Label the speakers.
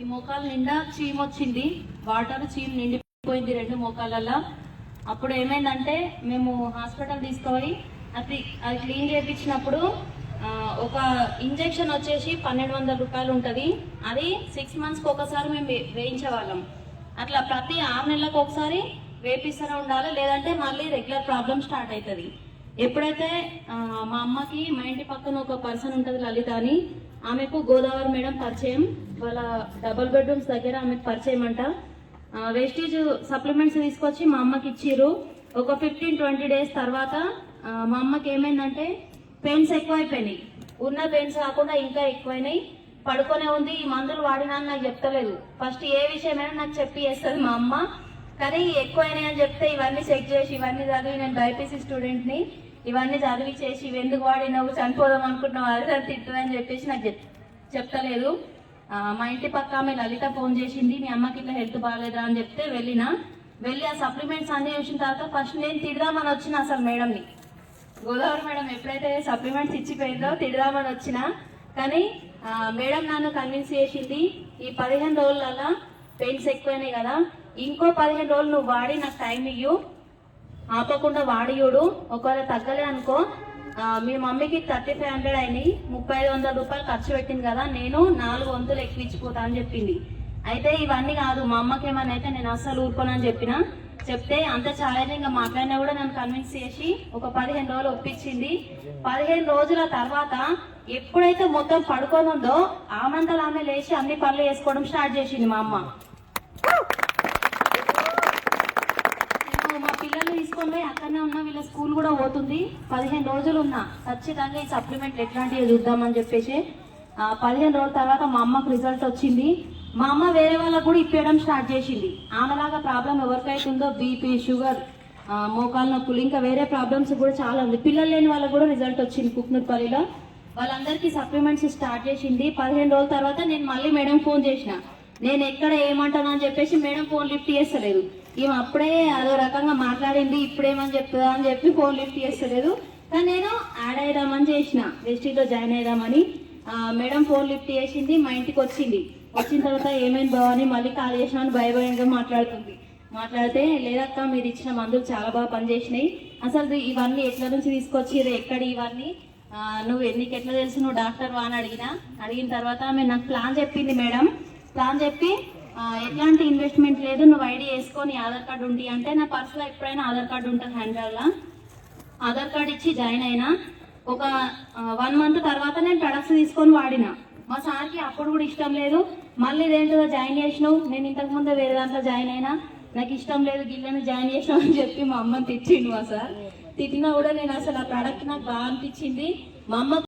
Speaker 1: ఈ మోకాలు నిండా చీమ్ వచ్చింది. వాటర్ చీమ్ నిండిపోయింది రెండు మోకాలల్లో. అప్పుడు ఏమైందంటే మేము హాస్పిటల్ తీసుకుపోయి అది అది క్లీన్ చేయించినప్పుడు ఒక ఇంజెక్షన్ వచ్చేసి పన్నెండు వందల రూపాయలు ఉంటుంది. అది సిక్స్ మంత్స్కి ఒకసారి మేము వే- వేయించేవాళ్ళం అట్లా ప్రతి ఆరు నెలలకు ఒకసారి వేపిస్తూనే ఉండాలి. లేదంటే మళ్ళీ రెగ్యులర్ ప్రాబ్లమ్ స్టార్ట్ అవుతుంది. ఎప్పుడైతే మా అమ్మకి మా ఇంటి పక్కన ఒక పర్సన్ ఉంటుంది లలిత అని ఆమెకు గోదావరి మేడం పరిచయం. వాళ్ళ డబుల్ బెడ్రూమ్స్ దగ్గర ఆమెకు పరిచయం అంట. వేస్టేజ్ సప్లిమెంట్స్ తీసుకొచ్చి మా అమ్మకి ఇచ్చిర్రు. ఒక ఫిఫ్టీన్ ట్వంటీ డేస్ తర్వాత మా అమ్మకి ఏమైందంటే పెయిన్స్ ఎక్కువైపోయినాయి. ఉన్న పెయిన్స్ కాకుండా ఇంకా ఎక్కువైనాయి. పడుకునే ఉంది ఈ మందులు వాడినా అని నాకు చెప్తలేదు. ఫస్ట్ ఏ విషయమైనా నాకు చెప్పి చేస్తుంది మా అమ్మ. కానీ ఎక్కువైనాయి అని చెప్తే ఇవన్నీ చెక్ చేసి ఇవన్నీ చదివి నేను బైపీసీ స్టూడెంట్ని ఇవన్నీ చదివి చేసి ఇవి ఎందుకు వాడినావు చనిపోదాం అనుకుంటున్నావు అది తిట్టదని చెప్పేసి నాకు చెప్ చెప్తలేదు. మా ఇంటి పక్క ఆమె లలిత ఫోన్ చేసింది మీ అమ్మకి ఇట్లా హెల్త్ బాగాలేదా అని చెప్తే వెళ్ళిన. వెళ్ళి ఆ సప్లిమెంట్స్ అన్ని చూసిన తర్వాత ఫస్ట్ నేను తిడదామని వచ్చిన అసలు మేడంని. గోదావరి మేడం ఎప్పుడైతే సప్లిమెంట్స్ ఇచ్చిపోయిందో తిడదామని వచ్చిన. కానీ మేడం నన్ను కన్విన్స్ చేసింది ఈ పదిహేను రోజులలో పెయిన్స్ ఎక్కువైనాయి కదా ఇంకో పదిహేను రోజులు నువ్వు వాడి నాకు టైం ఇయ్యు. ఆపకుండా వాడియుడు ఒకవేళ తగ్గలే అనుకో మీ మమ్మీకి థర్టీ ఫైవ్ హండ్రెడ్ అయినాయి. ముప్పై ఐదు వందల రూపాయలు ఖర్చు పెట్టింది కదా నేను నాలుగు వంతులు ఎక్కువ ఇచ్చిపోతా అని చెప్పింది. అయితే ఇవన్నీ కాదు మా అమ్మకి ఏమన్నా అయితే నేను అస్సలు ఊరుకోనని చెప్పిన. చెప్తే అంత చాలా ఇంకా మాట్లాడినా కూడా నన్ను కన్విన్స్ చేసి ఒక పదిహేను రోజులు ఒప్పించింది. పదిహేను రోజుల తర్వాత ఎప్పుడైతే మొత్తం పడుకోనుందో ఆమంతలు ఆమె లేచి అన్ని పనులు చేసుకోవడం స్టార్ట్ చేసింది మా అమ్మ. నేను మా పిల్లల్ని తీసుకొని పోయి అక్కడనే ఉన్నా వీళ్ళ స్కూల్ కూడా పోతుంది. పదిహేను రోజులు ఉన్నా ఖచ్చితంగా ఈ సప్లిమెంట్ ఎట్లాంటివి చూద్దామని చెప్పేసి పదిహేను రోజుల తర్వాత మా అమ్మకు రిజల్ట్ వచ్చింది. మా అమ్మ వేరే వాళ్ళకు కూడా ఇప్పేయడం స్టార్ట్ చేసింది. ఆమెలాగా ప్రాబ్లం ఎవరికైతే ఉందో బీపీ షుగర్ మోకాల నొప్పులు ఇంకా వేరే ప్రాబ్లమ్స్ కూడా చాలా ఉంది. పిల్లలు లేని వాళ్ళకు కూడా రిజల్ట్ వచ్చింది కుక్నూర్పల్లిలో. వాళ్ళందరికీ సప్లిమెంట్స్ స్టార్ట్ చేసింది. పదిహేను రోజుల తర్వాత నేను మళ్ళీ మేడం ఫోన్ చేసిన. నేను ఎక్కడ ఏమంటాను అని చెప్పేసి మేడం ఫోన్ లిఫ్ట్ చేస్తలేదు. ఈమె అప్పుడే అదో రకంగా మాట్లాడింది ఇప్పుడేమని చెప్తుందా అని చెప్పి ఫోన్ లిఫ్ట్ చేస్తలేదు. కానీ నేను యాడ్ అయిదామని చేసిన వెస్టీలో జాయిన్ అయ్యామని మేడం ఫోన్ లిఫ్ట్ చేసింది మా ఇంటికి వచ్చింది. వచ్చిన తర్వాత ఏమైంది బావని మళ్ళీ కాల్ చేసిన అని భయభయంగా మాట్లాడుతుంది. మాట్లాడితే లేదక్క మీరు ఇచ్చిన మందులు చాలా బాగా పనిచేసినాయి. అసలు ఇవన్నీ ఎట్ల నుంచి తీసుకొచ్చిర్రు ఎక్కడ ఇవన్నీ? నువ్వు ఎన్నికెట్లా తెలుసు నువ్వు డాక్టర్ వా అని అడిగిన. అడిగిన తర్వాత ఆమె నాకు ప్లాన్ చెప్పింది మేడం. ప్లాన్ చెప్పి ఎట్లాంటి ఇన్వెస్ట్మెంట్ లేదు నువ్వు ఐడి వేసుకొని ఆధార్ కార్డు ఉండి అంటే నా పర్సులో ఎప్పుడైనా ఆధార్ కార్డు ఉంటుంది హ్యాండ్లో ఆధార్ కార్డు ఇచ్చి జాయిన్ అయినా ఒక వన్ మంత్ తర్వాత నేను ప్రొడక్ట్స్ తీసుకొని వాడిన. మా సార్కి అప్పుడు కూడా ఇష్టం లేదు. మళ్ళీ ఇదేంటో జాయిన్ చేసినావు? నేను ఇంతకు ముందు వేరే దాంట్లో జాయిన్ అయినా నాకు ఇష్టం లేదు గిల్లని జాయిన్ చేసినావు అని చెప్పి మా అమ్మని తిట్టిండు మా సార్. తిట్టినా కూడా నేను అసలు ఆ ప్రోడక్ట్ నాకు బాగా అనిపించింది. మా అమ్మ